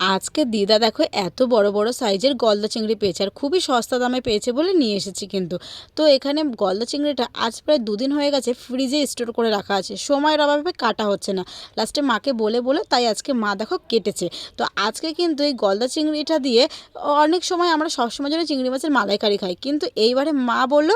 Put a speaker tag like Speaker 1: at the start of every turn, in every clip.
Speaker 1: আজকে দিদা দেখো এত বড় বড় সাইজের গলদা চিংড়ি পেয়েছে, আর খুবই সস্তা দামে পেয়েছে বলে নিয়ে এসেছি কিন্তু। তো এখানে গলদা চিংড়িটা আজ প্রায় দুদিন হয়ে গেছে ফ্রিজে স্টোর করে রাখা আছে, সময়ের অভাবে কাটা হচ্ছে না। লাস্টে মাকে বলে বলে তাই আজকে মা দেখো কেটেছে। তো আজকে কিন্তু এই গলদা চিংড়িটা দিয়ে অনেক সময় আমরা সবসময় জন্য চিংড়ি মাছের মালাইকারি খাই, কিন্তু এইবারে মা বলল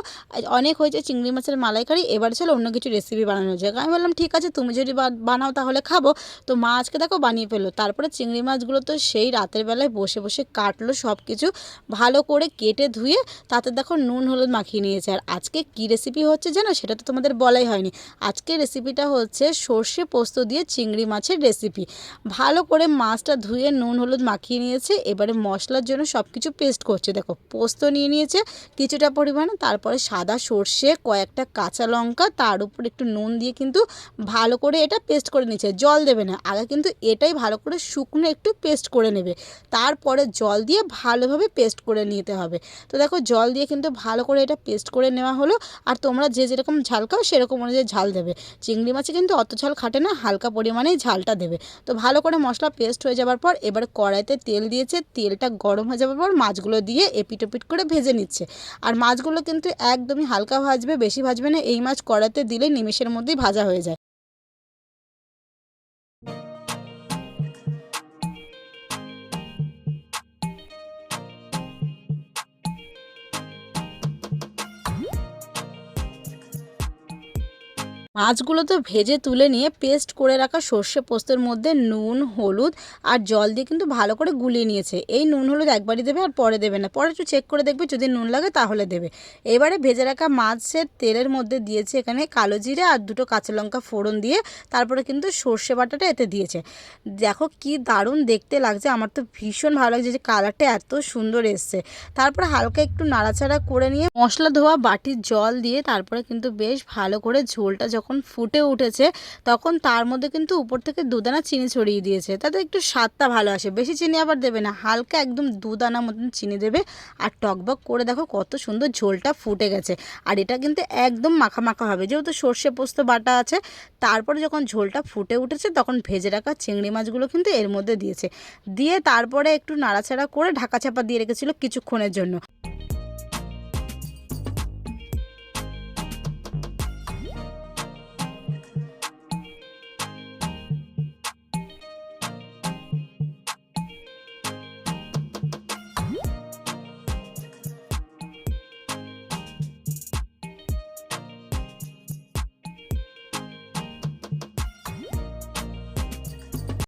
Speaker 1: অনেক হয়েছে চিংড়ি মাছের মালাইকারি, এবারে চলো অন্য কিছু রেসিপি বানানো যাক। আমি বললাম, ঠিক আছে, তুমি যদি বানাও তাহলে খাব। তো মা আজকে দেখো বানিয়ে ফেলল, তারপরে চিংড়ি মাছগুলো তো সেই রাতের বেলায় বসে বসে কাটলো সব কিছু ভালো করে কেটে ধুয়ে তাতে দেখো নুন, হলুদ মাখিয়ে নিয়েছে। আর আজকে কী রেসিপি হচ্ছে জানো? সেটা তো তোমাদের বলাই হয়নি। আজকে রেসিপিটা হচ্ছে সর্ষে পোস্ত দিয়ে চিংড়ি মাছের রেসিপি ভালো করে মাছটা ধুয়ে নুন, হলুদ মাখিয়ে নিয়েছে, এবারে মশলার জন্য সব কিছু পেস্ট করছে। দেখো, পোস্ত নিয়ে নিয়েছে কিছুটা পরিমাণে, তারপরে সাদা সর্ষে, কয়েকটা কাঁচা লঙ্কা, তার উপর একটু নুন দিয়ে কিন্তু ভালো করে এটা পেস্ট করে নিচ্ছে। জল দেবে না। আগে কিন্তু এটাই ভালো করে শুকনো একটু পেস্ট করে নেবে। তারপরে জল দিয়ে ভালোভাবে পেস্ট করে নিতে হবে। তো দেখো জল দিয়ে কিন্তু ভালো করে এটা পেস্ট করে নেওয়া হলো। আর তোমরা যে যেরকম ঝাল খাও সেরকম অনুযায়ী ঝাল দেবে। চিংড়ি মাছে কিন্তু অত ঝাল খাটে না, হালকা পরিমাণেই ঝালটা দেবে। তো ভালো করে মশলা পেস্ট হয়ে যাওয়ার পর এবার কড়াইতে তেল দিয়েছে। তেলটা গরম হয়ে যাওয়ার পর মাছগুলো দিয়ে এপিট ওপিট করে ভেজে নিচ্ছে। আর মাছগুলো কিন্তু একদমই হালকা ভাজবে, বেশি ভাজবে না। এই মাছ কড়াইতে দিলে নিমেষের মধ্যেই ভাজা হয়ে যায়। মাছগুলো তো ভেজে তুলে নিয়ে পেস্ট করে রাখা সর্ষে পোস্তের মধ্যে নুন, হলুদ আর জল দিয়ে কিন্তু ভালো করে গুলিয়ে নিয়েছে। এই নুন, হলুদ একবারই দেবে আর পরে দেবে না। পরে একটু চেক করে দেখবে, যদি নুন লাগে তাহলে দেবে। এবারে ভেজে রাখা মাছের তেলের মধ্যে দিয়েছে এখানে কালো জিরে আর দুটো কাঁচা লঙ্কা ফোড়ন দিয়ে তারপরে কিন্তু সর্ষে বাটাটা এতে দিয়েছে। দেখো কি দারুণ দেখতে লাগছে, আমার তো ভীষণ ভালো লাগছে যে কালারটা এত সুন্দর এসছে। তারপরে হালকা একটু নাড়াচাড়া করে নিয়ে মশলা ধোয়া বাটির জল দিয়ে তারপরে কিন্তু বেশ ভালো করে ঝোলটা যখন ফুটে উঠেছে, তখন তার মধ্যে কিন্তু উপর থেকে দুদানা চিনি ছড়িয়ে দিয়েছে। তাতে একটু স্বাদটা ভালো আসে। বেশি চিনি আবার দেবে না, হালকা একদম দুদানা মতন চিনি দেবে। আর টকবক করে দেখো কত সুন্দর ঝোলটা ফুটে গেছে। আর এটা কিন্তু একদম মাখা মাখা হবে। যেহেতু সর্ষে পোস্ত বাটা আছে, তারপরে যখন ঝোলটা ফুটে উঠেছে, তখন ভেজে রাখা চিংড়ি মাছগুলো কিন্তু এর মধ্যে দিয়েছে। দিয়ে তারপরে একটু নাড়াচাড়া করে ঢাকা চাপা দিয়ে রেখেছিল কিছুক্ষণের জন্য।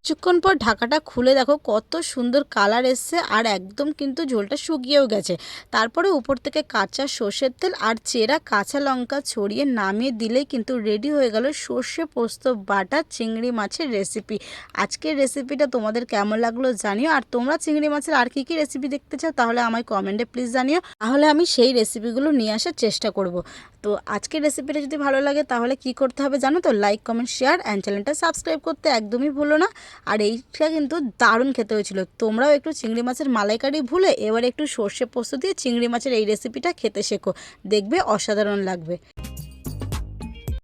Speaker 1: কিছুক্ষণ পর ঢাকাটা খুলে দেখো কত সুন্দর কালার এসছে আর একদম কিন্তু ঝোলটা শুকিয়েও গেছে। তারপরে উপর থেকে কাঁচা সর্ষের তেল আর চেরা কাঁচা লঙ্কা ছড়িয়ে নামিয়ে দিলেই কিন্তু রেডি হয়ে গেল সর্ষে পোস্ত বাটা চিংড়ি মাছের রেসিপি আজকের রেসিপিটা তোমাদের কেমন লাগল জানিও আর তোমরা চিংড়ি মাছের আর কী কী রেসিপি দেখতে চাও তাহলে আমায় কমেন্টে প্লিজ জানিও। তাহলে আমি সেই রেসিপিগুলো নিয়ে আসার চেষ্টা করব। তো আজকের রেসিপিটা যদি ভালো লাগে তাহলে কি করতে হবে জানো তো? লাইক কমেন্ট শেয়ার অ্যান্ড চ্যানেলটা সাবস্ক্রাইব করতে একদমই ভুলো না। আর এইটা কিন্তু দারুণ খেতে হয়েছিল। তোমরাও একটু চিংড়ি মাছের মালাইকারি ভুলে এবার একটু সর্ষে পোস্ত দিয়ে চিংড়ি মাছের এই রেসিপিটা খেতে শেখো। দেখবে অসাধারণ লাগবে।